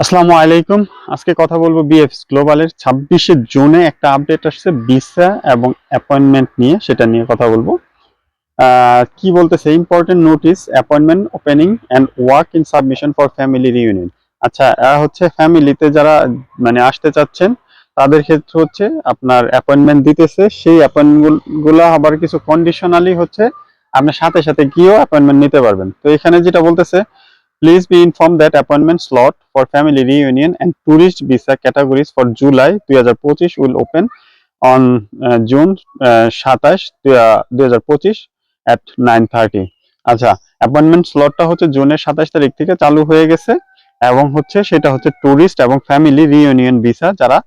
আসসালামু আলাইকুম। আজকে কথা বলব বিএফএস গ্লোবালের ছাব্বিশে জুনে একটা আপডেট আসছে ভিসা এবং অ্যাপয়েন্টমেন্ট নিয়ে, সেটা নিয়ে কথা বলব। কি বলতেছে? Important notice appointment opening and work in submission for family reunion আচ্ছা এরা হচ্ছে ফ্যামিলিতে যারা মানে আসতে চাচ্ছেন, তাদের ক্ষেত্রে হচ্ছে আপনার অ্যাপয়েন্টমেন্ট দিতেছে। সেই অ্যাপয়েন্টমেন্টগুলো আবার কিছু কন্ডিশনালি হচ্ছে আপনার সাথে সাথে গিয়েও অ্যাপয়েন্টমেন্ট নিতে পারবেন। তো এখানে যেটা বলতেছে Please be informed that appointment slot for family reunion and tourist visa categories for July 2025 will open on uh, June uh, 27 2025 at 9:30 আচ্ছা অ্যাপয়েন্টমেন্ট স্লটটা হচ্ছে জুনের 27 তারিখ থেকে চালু হয়ে গেছে এবং হচ্ছে সেটা হচ্ছে ট্যুরিস্ট এবং ফ্যামিলি রিইউনিয়ন ভিসা যারা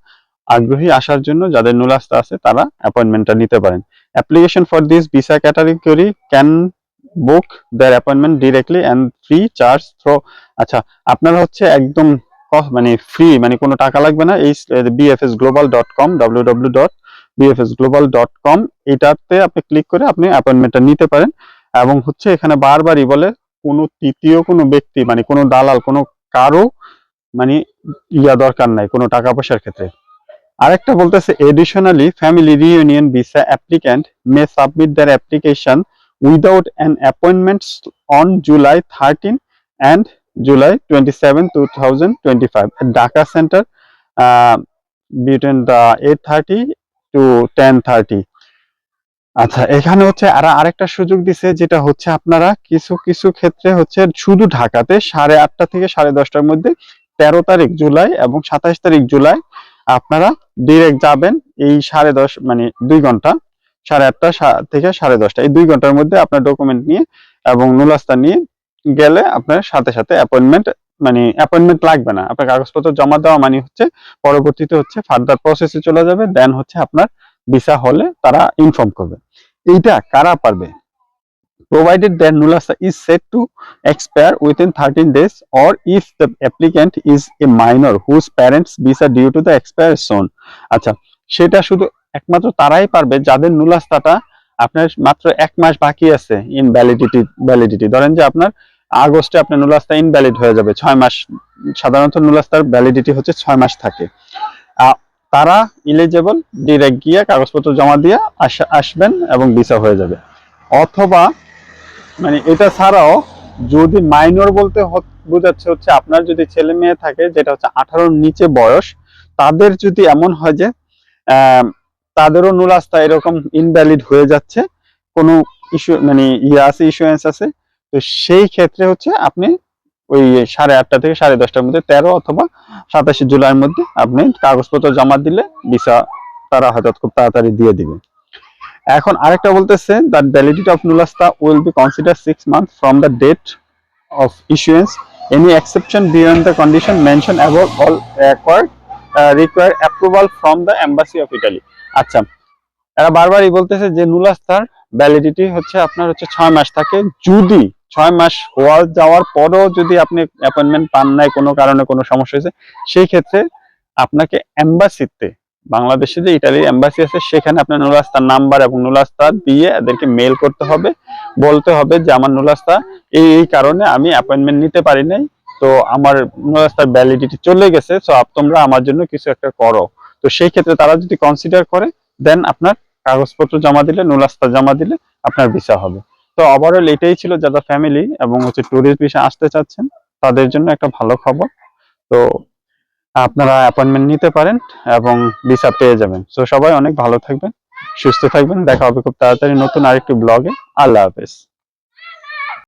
আগ্রহী আসার জন্য যাদের নুলাস্তা আছে তারা অ্যাপয়েন্টমেন্টটা নিতে পারেন। Application for this visa category can book their appointment directly and free charge through আচ্ছা আপনারা হচ্ছে একদম মানে ফ্রি মানে কোনো টাকা লাগবে না, এই BFS global dot com W W dot BFS global dot com এটাতে আপনি ক্লিক করে আপনি অ্যাপয়েন্টমেন্টটা নিতে পারেন। এবং হচ্ছে এখানে বারবারই বলে, কোনো তৃতীয় কোনো ব্যক্তি মানে কোনো দালাল, কোনো কারও মানে ইয়া দরকার নাই, কোনো টাকা পয়সার ক্ষেত্রে। আরেকটা বলতেছে additionally family reunion visa applicant may submit their application July thirteen and July twenty seven two thousand twenty five Dhaka centre between the eight thirty to ten thirty আচ্ছা এখানে হচ্ছে আর আরেকটা সুযোগ দিছে, যেটা হচ্ছে আপনারা কিছু কিছু ক্ষেত্রে হচ্ছে শুধু ঢাকাতে সাড়ে আটটা থেকে সাড়ে দশটার মধ্যে তেরো তারিখ জুলাই এবং সাতাশ তারিখ জুলাই আপনারা ডিরেক্ট যাবেন এই সাড়ে দশ মানে দুই ঘণ্টা সাড়ে আটটা থেকে সাড়ে দশটা। এই দুই ঘণ্টার মধ্যে আপনার ডকুমেন্ট নিয়ে এবং নুলাস্তা নিয়ে গেলে আপনার সাথে সাথে অ্যাপয়েন্টমেন্ট মানে অ্যাপয়েন্টমেন্ট লাগবে না। আপনার কাগজপত্র জমা দেওয়া মানে হচ্ছে পরবর্তীতে হচ্ছে ফার্দার প্রসেসে চলে যাবে দেন হচ্ছে আপনার ভিসা হলে তারা ইনফর্ম করবে। এইটা কারা পারবে? Provided their nulasa is set to expire within 13 days or if the applicant is a minor whose parents visa due to the expire soon আচ্ছা সেটা শুধু একমাত্র তারাই পারবে যাদের নুলাস্তাটা আপনার মাত্র এক মাস বাকি আছে ইন ভ্যালিডিটি ধরেন যে আপনার আগস্টে আপনার নুলাস্তা ইনভ্যালিড হয়ে যাবে, ছয় মাস। সাধারণত নুলাস্তার ভ্যালিডিটি হচ্ছে ছয় মাস থাকে। তারা ইলিজেবল ডিরেক্ট গিয়ে কাগজপত্র জমা দিয়ে আস- আসবেন এবং ভিসা হয়ে যাবে। অথবা মানে এটা ছাড়াও যদি মাইনর বলতে বোঝাচ্ছে হচ্ছে আপনার যদি ছেলে মেয়ে থাকে, যেটা হচ্ছে আঠারোর নিচে বয়স, তাদের যদি এমন হয় যে তাদেরও নুরাস্তা এরকম ইনভ্যালিড হয়ে যাচ্ছে। কোনো ইস্যু মানে ইয়ে আছে ইস্যুয়েন্স আছে। তো সেই ক্ষেত্রে হচ্ছে আপনি ওই সাড়ে আটটা থেকে সাড়ে দশটার মধ্যে তেরো অথবা সাতাশে জুলাইয়ের মধ্যে আপনি কাগজপত্র জমা দিলে ভিসা তারা হয়তো খুব তাড়াতাড়ি দিয়ে দিবে। এখন আরেকটা বলতেছে that validity of nulla osta will be consider six month from the date of issuance any exception beyond the condition mention about all required require approval from the embassy of Italy আচ্ছা এরা বারবারই বলতেছে যে নুলাস্তার validity হচ্ছে আপনার হচ্ছে ছয় মাস থাকে। যদি ছয় মাস হওয়া যাওয়ার পরেও যদি আপনি অ্যাপয়েন্টমেন্ট পান নাই কোনো কারণে কোনো সমস্যা হয়েছে, সেই ক্ষেত্রে আপনাকে এম্বাসিতে বাংলাদেশে যে ইটালির এম্বাসি আছে, সেখানে আপনার নুলাস্তার নাম্বার এবং নুলাস্তা দিয়ে এদেরকে মেল করতে হবে। বলতে হবে যে আমার নুলাস্তা এই এই কারণে আমি অ্যাপয়েন্টমেন্ট নিতে পারি নাই। তো আমার নুলাস্তার ভ্যালিডিটি চলে গেছে সো তোমরা আমার জন্য কিছু একটা করো। তো সেই ক্ষেত্রে তারা যদি কনসিডার করে দেন আপনার কাগজপত্র জমা দিলে নুলাস্তা জমা দিলে আপনার ভিসা হবে। তো ওভারঅল এটাই ছিল যারা ফ্যামিলি এবং হচ্ছে ট্যুরিস্ট ভিসা আসতে চাচ্ছেন, তাদের জন্য একটা ভালো খবর। তো আপনারা অ্যাপয়েন্টমেন্ট নিতে পারেন এবং ভিসা পেয়ে যাবেন। তো সবাই অনেক ভালো থাকবেন, সুস্থ থাকবেন। দেখা হবে খুব তাড়াতাড়ি নতুন আরেকটি ব্লগে আল্লাহ হাফেজ।